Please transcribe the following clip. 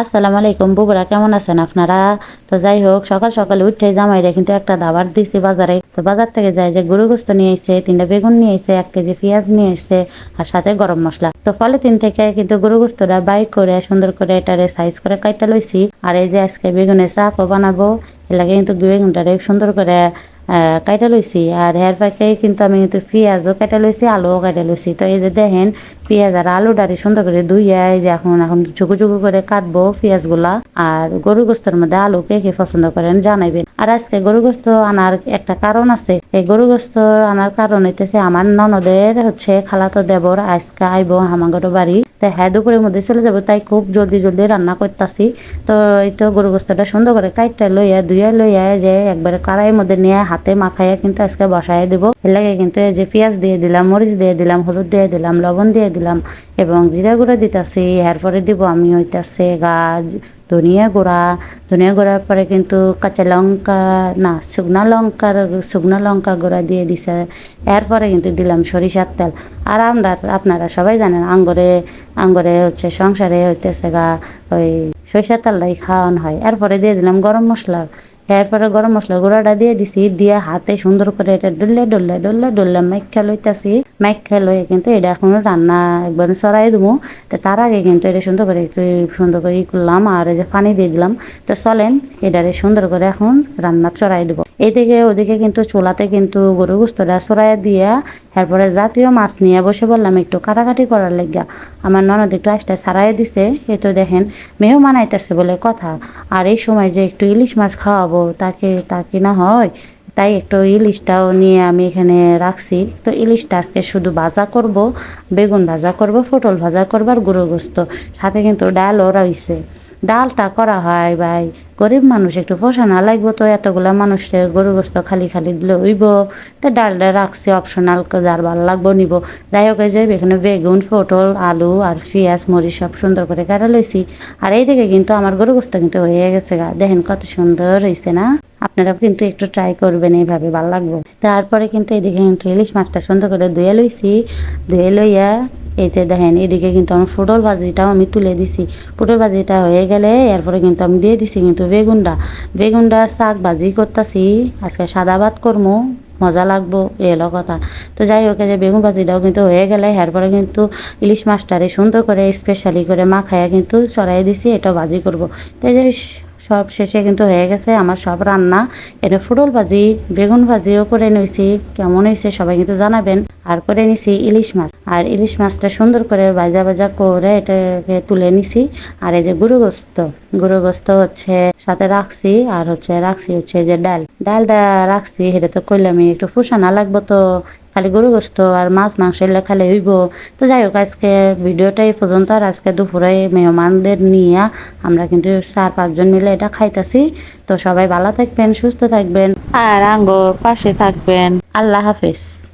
আসসালামু আলাইকুম, বুবরা কেমন আছেন আপনারা? তো যাই হোক, সকাল সকালে উঠে জামাইরা কিন্তু একটা দাবার দিছি বাজারে। তো বাজার থেকে যাই যে গরু গোস্ত নিয়ে এসে তিনটা বেগুন নিয়ে এসে এক কেজি পেঁয়াজ নিয়ে এসে আর সাথে গরম মশলা। তো ফলে তিন থেকে কিন্তু গরু গোস্তটা বাইক করে সুন্দর করে এটারে সাইজ করে কাইটা লইছি। আর এই যে আজকে বেগুনের চাকও বানাবো এর লাগে কিন্তু বেগুনটারে সুন্দর করে কাইটা লইছি। আর হেয়ার প্যাকে কিন্তু আমি কিন্তু পেঁয়াজও কাইটা লইছি, আলুও কাইটা লইছি। তো এই যে দেখেন, পেঁয়াজ আর আলুটারে সুন্দর করে ধুইয়া, এই যে এখন এখন চুকু চুকু করে কাটবো পেঁয়াজগুলা। আর গরু গোস্তর মধ্যে আলু কে কে পছন্দ করেন জানাইবেন। আর আজকে গরু গোস্ত আনার একটা কারণ আছে। এই গরু গোস্ত আনার কারণ হইতেছে আমার ননদের হচ্ছে খালাতো দেবর। আজকে আইবো হামাগর বাড়ি। তো হ্যাঁ দুপুরের মধ্যে চলে যাব, তাই খুব জলদি জলদি রান্না করতেছি। তো এই তো গরু গোস্তটা সুন্দর করে কাইটটা লইয়া, ধুইয়া লইয়া যে একবারে কড়াইয়ের মধ্যে নিয়ে হাতে মাখাইয়া কিন্তু আজকে বসায় দেবো। এর লাগে কিন্তু এই যে পেঁয়াজ দিয়ে দিলাম, মরিচ দিয়ে দিলাম, হলুদ দিয়ে দিলাম, লবণ দিয়ে দিলাম এবং জিরা গুঁড়া দিতেছি। এরপরে দিব আমি হইতেছে গাছ ধনিয়া গুঁড়া ধনিয়া গুঁড়ার পরে কিন্তু কাঁচা লঙ্কা না শুকনো লঙ্কার শুকনো লঙ্কা গুঁড়া দিয়ে দিছে এরপরে কিন্তু দিলাম সরিষার তেল আর আমরা আপনারা সবাই জানেন আঙ্গরে আঙ্গরে হচ্ছে সংসারে হইতেছে গা ওই সরিষার তেলটাই খাওয়ানো হয় এরপরে দিয়ে দিলাম গরম মশলা এরপরে গরম মশলা গুঁড়াটা দিয়ে দিছি, দিয়ে হাতে সুন্দর করে এটা ডললে ডললে ডললে ডললে মাইখা লইতাছি। মাইখা লয়ে কিন্তু এটা এখন রান্না একবার সরাই দেবো। তো তার আগে কিন্তু এটা সুন্দর করে একটু সুন্দর করে ই করলাম আর এই যে পানি দিয়ে দিলাম। তো চলেন এটারে সুন্দর করে এখন রান্না চড়াই দেবো। এদিকে ওদিকে কিন্তু চুলাতে কিন্তু গরু গুস্তটা চড়াই দিয়া এরপরে জাতীয় মাছ নিয়ে বসে বললাম, একটু কাটাকাটি করার লাগিয়া আমার ননদ একটু আইসটা ছাড়াই দিছে। এ তো দেখেন মেয়েও মানাইতেছে বলে কথা। আর এই সময় যে একটু ইলিশ মাছ খাওয়াবো, তাকে তা কি না হয়, তাই একটু ইলিশটাও নিয়ে আমি এখানে রাখছি। তো ইলিশটা আজকে শুধু ভাজা করব, বেগুন ভাজা করব, পটল ভাজা করব আর গুঁড়ো গোস্ত। সাথে কিন্তু ডালও রয়েছে। ডালটা করা হয় ভাই। গরিব মানুষ একটু পোষানো লাগবো তো, এতগুলা মানুষের গরু গোস্ত খালি খালি দিলে হইব। তো ডালটা রাখছি অপশনাল যার ভালো লাগবো নিব। যাই হোক, এই যে এখানে বেগুন, পটল, আলু আর পেঁয়াজ, মরিচ সব সুন্দর করে কাটা লইছি। আর এইদিকে কিন্তু আমার গরু গোস্ত কিন্তু হয়ে গেছে গা। দেখেন কত সুন্দর হয়েছে না? আপনারা কিন্তু একটু ট্রাই করবেন এইভাবে, ভালো লাগবে। তারপরে কিন্তু এদিকে কিন্তু ইলিশ মাছটা সুন্দর করে ধুয়ে লইছি। ধুয়ে লইয়া এই যে দেখেন, এদিকে কিন্তু আমার পটল ভাজিটাও আমি তুলে দিছি। পটল ভাজিটা হয়ে গেলে এরপরে কিন্তু আমি দিয়ে দিছি কিন্তু বেগুনটা বেগুনটার শাক ভাজি করতেছি, আজকে সাদা ভাত করব মজা লাগবো এলো কথা। তো যাই হোক যে বেগুন ভাজিটাও কিন্তু হয়ে গেলে এরপরে কিন্তু ইলিশ মাছটারে সুন্দর করে স্পেশালি করে মাখাইয়া কিন্তু চড়াই দিছি, এটাও ভাজি করব। তো এই যে সব শেষে কিন্তু হয়ে গেছে আমার সব রান্না। এটা ফুটল ভাজি, বেগুন ভাজিও করে নিয়েছি কেমন হয়েছে সবাই কিন্তু জানাবেন। আর করে নিছি ইলিশ মাছ। আর ইলিশ মাছটা সুন্দর করে ভাজা ভাজা করে এটাকে তুলে নিছি। আর এই যে গুরু গোস্ত। গুরু গোস্ত হচ্ছে সাথে রাখছি। আর হচ্ছে রাখছি হচ্ছে যে ডাল। ডালটা রাখছি, সেটা তো করলামই একটু ফুসানা লাগবো তো। খালি গরু গোস্ত আর মাছ, মাংস এলে খালি হইব। তো যাই হোক, আজকে ভিডিওটা এই পর্যন্ত আর আজকে দুপুরে মেহমানদের নিয়ে আমরা কিন্তু চার পাঁচজন মিলে এটা খাইতেছি। তো সবাই ভালো থাকবেন, সুস্থ থাকবেন। আর আঙ্গুর পাশে থাকবেন। আল্লাহ হাফেজ।